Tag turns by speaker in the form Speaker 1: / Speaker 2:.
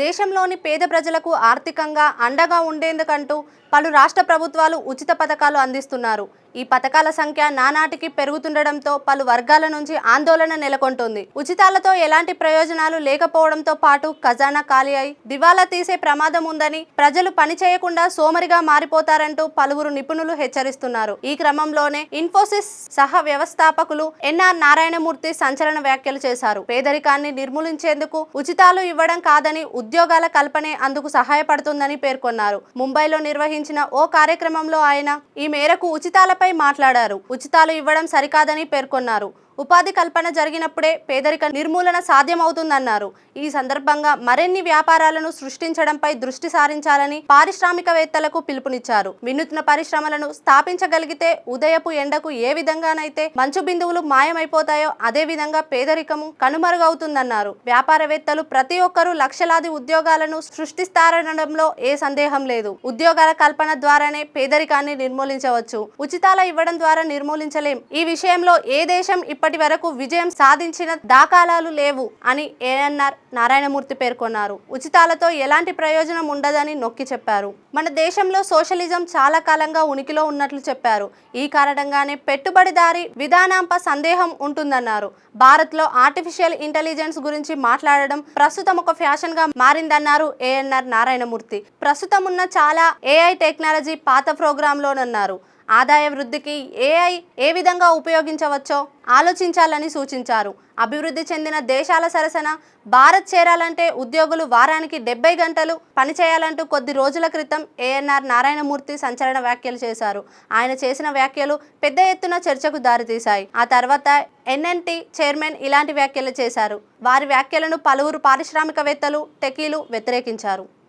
Speaker 1: దేశంలోని పేద ప్రజలకు ఆర్థికంగా అండగా ఉండేందుకంటూ పలు రాష్ట్ర ప్రభుత్వాలు ఉచిత పథకాలు అందిస్తున్నారు. ఈ పథకాల సంఖ్య నానాటికి పెరుగుతుండడంతో పలు వర్గాల నుంచి ఆందోళన నెలకొంటుంది. ఉచితాలతో ఎలాంటి ప్రయోజనాలు లేకపోవడంతో పాటు ఖజానా ఖాళీ అయి దివాలా తీసే ప్రమాదం ఉందని ప్రజలు పని చేయకుండా సోమరిగా మారిపోతారంటూ పలువురు నిపుణులు హెచ్చరిస్తున్నారు. ఈ క్రమంలోనే ఇన్ఫోసిస్ సహ వ్యవస్థాపకులు ఎన్ఆర్ నారాయణమూర్తి సంచలన వ్యాఖ్యలు చేశారు. పేదరికాన్ని నిర్మూలించేందుకు ఉచితాలు ఇవ్వడం కాదని ఉద్యోగాల కల్పనే అందుకు సహాయపడుతుందని పేర్కొన్నారు. ముంబైలో నిర్వహించిన ఓ కార్యక్రమంలో ఆయన ఈ మేరకు ఉచితాలపై మాట్లాడారు. ఉచితాలు ఇవ్వడం సరికాదని పేర్కొన్నారు. ఉపాధి కల్పన జరిగినప్పుడే పేదరిక నిర్మూలన సాధ్యమవుతుందన్నారు. ఈ సందర్భంగా మరిన్ని వ్యాపారాలను సృష్టించడంపై దృష్టి సారించాలని పారిశ్రామికవేత్తలకు పిలుపునిచ్చారు. వినూత్న పరిశ్రమలను స్థాపించగలిగితే ఉదయపు ఎండకు ఏ విధంగానైతే మంచు బిందువులు మాయమైపోతాయో అదే విధంగా పేదరికము కనుమరుగవుతుందన్నారు. వ్యాపారవేత్తలు ప్రతి ఒక్కరూ లక్షలాది ఉద్యోగాలను సృష్టిస్తారనడంలో ఏ సందేహం లేదు. ఉద్యోగాల కల్పన ద్వారానే పేదరికాన్ని నిర్మూలించవచ్చు. ఉచితాల ఇవ్వడం ద్వారా నిర్మూలించలేం. ఈ విషయంలో ఏ దేశం ఇప్పటి వరకు విజయం సాధించిన దాఖలాలు లేవు అని ఏఎన్ఆర్ నారాయణమూర్తి పేర్కొన్నారు. ఉచితాలతో ఎలాంటి ప్రయోజనం ఉండదని నొక్కి చెప్పారు. మన దేశంలో సోషలిజం చాలా కాలంగా ఉనికిలో ఉన్నట్లు చెప్పారు. ఈ కారణంగానే పెట్టుబడిదారి విధానంపై సందేహం ఉంటుందన్నారు. భారత్లో ఆర్టిఫిషియల్ ఇంటెలిజెన్స్ గురించి మాట్లాడడం ప్రస్తుతం ఒక ఫ్యాషన్గా మారిందన్నారు ఏఎన్ఆర్ నారాయణమూర్తి. ప్రస్తుతం ఉన్న చాలా ఏఐ టెక్నాలజీ పాత ప్రోగ్రాంలోనన్నారు. ఆదాయ వృద్ధికి ఏఐ ఏ విధంగా ఉపయోగించవచ్చో ఆలోచించాలని సూచించారు. అభివృద్ధి చెందిన దేశాల సరసన భారత్ చేరాలంటే ఉద్యోగులు వారానికి డెబ్బై గంటలు పనిచేయాలంటూ కొద్ది రోజుల క్రితం ఏఎన్ఆర్ నారాయణమూర్తి సంచలన వ్యాఖ్యలు చేశారు. ఆయన చేసిన వ్యాఖ్యలు పెద్ద ఎత్తున చర్చకు దారితీశాయి. ఆ తర్వాత ఎన్ఎన్టీ చైర్మన్ ఇలాంటి వ్యాఖ్యలు చేశారు. వారి వ్యాఖ్యలను పలువురు పారిశ్రామికవేత్తలు టెకీలు వ్యతిరేకించారు.